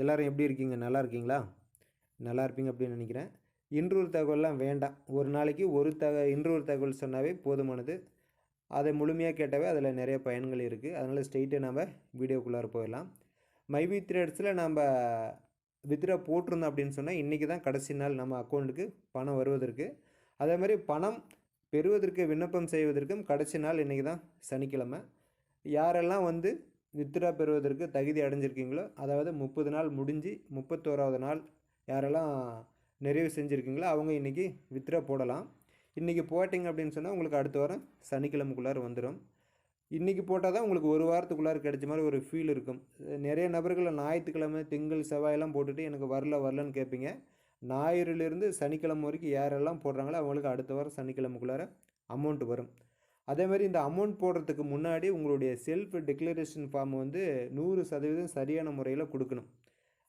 எல்லோரும் எப்படி இருக்கீங்க? நல்லா இருக்கீங்களா? நல்லா இருப்பீங்க அப்படின்னு நினைக்கிறேன். இன்றொரு தகவல்லாம் வேண்டாம். ஒரு நாளைக்கு ஒரு தக இன்றொரு தகவல் சொன்னாவே போதுமானது. அதை முழுமையாக கேட்டாவே அதில் நிறைய பயன்கள் இருக்குது அதனால் ஸ்ட்ரெயிட்டாக நம்ம வீடியோக்குள்ளார போயிடலாம். மைவி த்ரெட்ஸில் நம்ம வித்ரா போட்டிருந்தோம் அப்படின்னு சொன்னால் இன்றைக்கி தான் கடைசி நாள் நம்ம அக்கௌண்ட்டுக்கு பணம் வருவதற்கு. அதே மாதிரி பணம் பெறுவதற்கு விண்ணப்பம் செய்வதற்கும் கடைசி நாள் இன்றைக்கி தான் சனிக்கிழமை. யாரெல்லாம் வந்து வித்ரா பெறுவதற்கு தகுதி அடைஞ்சிருக்கீங்களோ? அதாவது முப்பது நாள் முடிஞ்சு முப்பத்தோராவது நாள் யாரெல்லாம் நிறைவு செஞ்சுருக்கீங்களோ அவங்க இன்றைக்கி வித்ரா போடலாம். இன்றைக்கி போட்டிங்க அப்படின்னு சொன்னால் உங்களுக்கு அடுத்த வாரம் சனிக்கிழமைக்குள்ளார வந்துடும் இன்றைக்கி போட்டால் தான் உங்களுக்கு ஒரு வாரத்துக்குள்ளார கிடைச்ச மாதிரி ஒரு ஃபீல் இருக்கும். நிறைய நபர்களை ஞாயிற்றுக்கிழமை திங்கள் செவ்வாயெல்லாம் போட்டுட்டு எனக்கு வரல வரலன்னு கேட்பீங்க. ஞாயிறுலேருந்து சனிக்கிழமை வரைக்கும் யாரெல்லாம் போடுறாங்களோ அவங்களுக்கு அடுத்த வாரம் சனிக்கிழமைக்குள்ளார அமௌண்ட் வரும். அதே மாதிரி இந்த அமௌண்ட் போடுறதுக்கு முன்னாடி உங்களுடைய செல்ஃப் டிக்ளரேஷன் ஃபார்ம் வந்து நூறு சதவீதம் சரியான முறையில் கொடுக்கணும்.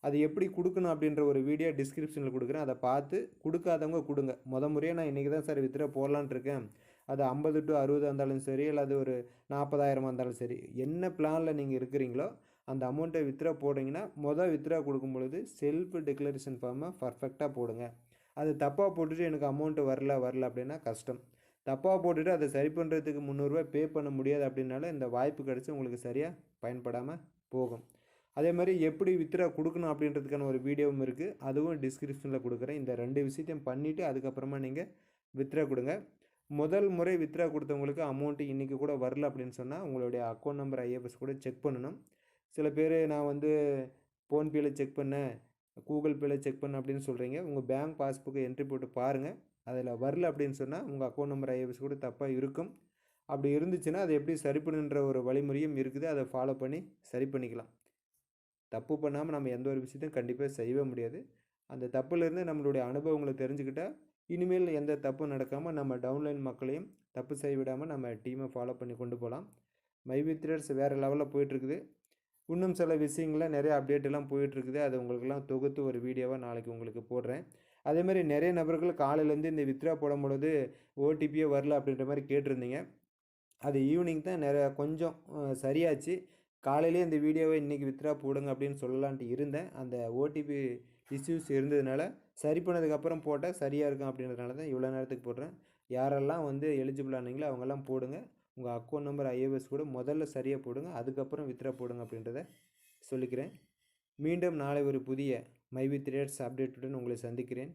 அது எப்படி கொடுக்கணும் அப்படின்ற ஒரு வீடியோ டிஸ்கிரிப்ஷனில் கொடுக்குறேன். அதை பார்த்து கொடுக்காதவங்க கொடுங்க. முத முறையாக நான் இன்றைக்கி தான் சார் வித்ரா போடலான்ட்டு இருக்கேன். அது ஐம்பது டு அறுபது இருந்தாலும் சரி இல்லை அது ஒரு நாற்பதாயிரமாக இருந்தாலும் சரி என்ன பிளானில் நீங்கள் இருக்கிறீங்களோ அந்த அமௌண்ட்டை வித்ரா போடுறீங்கன்னா மொதல் வித்ரா கொடுக்கும் பொழுது செல்ஃப் டிக்ளரேஷன் ஃபார்மை பர்ஃபெக்டாக போடுங்க. அது தப்பாக போட்டுட்டு எனக்கு அமௌண்ட்டு வரல வரல அப்படின்னா கஷ்டம். தப்பாக போட்டுட்டு அதை சரி பண்ணுறதுக்கு முந்நூறுரூவா பே பண்ண முடியாது அப்படின்னால இந்த வாய்ப்பு கிடச்சி உங்களுக்கு சரியாக பயன்படாமல் போகும். அதே மாதிரி எப்படி வித்ரா கொடுக்கணும் அப்படின்றதுக்கான ஒரு வீடியோவும் இருக்குது அதுவும் டிஸ்கிரிப்ஷனில் கொடுக்குறேன். இந்த ரெண்டு விஷயத்தையும் பண்ணிவிட்டு அதுக்கப்புறமா நீங்கள் வித்ரா கொடுங்க. முதல் முறை வித்ரா கொடுத்தவங்களுக்கு அமௌண்ட்டு இன்றைக்கி கூட வரல அப்படின்னு சொன்னால் உங்களுடைய அக்கௌண்ட் நம்பர் ஐஎஃப்எஸ் கூட செக் பண்ணணும். சில பேர் நான் வந்து ஃபோன்பேயில் செக் பண்ணேன் கூகுள் பேயில் செக் பண்ண அப்படின்னு சொல்கிறீங்க உங்கள் பேங்க் பாஸ்புக்கை என்ட்ரி போட்டு பாருங்கள் அதில் வரல அப்படின்னு சொன்னால் உங்கள் அக்கௌண்ட் நம்பர் ஐஎஃப்எஸ் கூட தப்பாக இருக்கும். அப்படி இருந்துச்சுன்னா அதை எப்படி சரி பண்ணுன்ற ஒரு வழிமுறையும் இருக்குது. அதை ஃபாலோ பண்ணி சரி பண்ணிக்கலாம். தப்பு பண்ணாமல் நம்ம எந்த ஒரு விஷயத்தையும் கண்டிப்பாக செய்யவே முடியாது. அந்த தப்புலேருந்து நம்மளுடைய அனுபவங்களை தெரிஞ்சுக்கிட்டால் இனிமேல் எந்த தப்பும் நடக்காமல் நம்ம டவுன்லைன் மக்களையும் தப்பு செய்ய விடாமல் நம்ம டீமை ஃபாலோ பண்ணி கொண்டு போகலாம். மைவி த்ரெட்ஸ் வேறு லெவலில் போயிட்டுருக்குது. இன்னும் சில விஷயங்கள்லாம் நிறைய அப்டேட் எல்லாம் போயிட்டுருக்குது. அது உங்களுக்கெல்லாம் தொகுத்து ஒரு வீடியோவாக நாளைக்கு உங்களுக்கு போடுறேன். அதே மாதிரி நிறைய நபர்கள் காலையிலேருந்து இந்த வித்ரா போடும் பொழுது ஓடிபியே வரல அப்படின்ற மாதிரி கேட்டிருந்தீங்க. அது ஈவினிங் தான் நிறைய கொஞ்சம் சரியாச்சு. காலையிலே இந்த வீடியோவை இன்றைக்கி வித்ரா போடுங்க அப்படின்னு சொல்லலான்ட்டு இருந்தேன். அந்த ஓடிபி இஷ்யூஸ் இருந்ததுனால சரி பண்ணதுக்கப்புறம் போட்டால் சரியாக இருக்கும் அப்படின்றதுனால தான் இவ்வளோ நேரத்துக்கு போடுறேன். யாரெல்லாம் வந்து எலிஜிபிள் ஆனீங்களோ அவங்கெல்லாம் போடுங்க. உங்கள் அக்கௌண்ட் நம்பர் ஐஏஎஸ் கூட முதல்ல சரியாக போடுங்க. அதுக்கப்புறம் வித்ரா போடுங்க அப்படின்றத சொல்லிக்கிறேன். மீண்டும் நாளை ஒரு புதிய மை வித் ரேட்ஸ் அப்டேட்டுடன் உங்களை சந்திக்கிறேன்.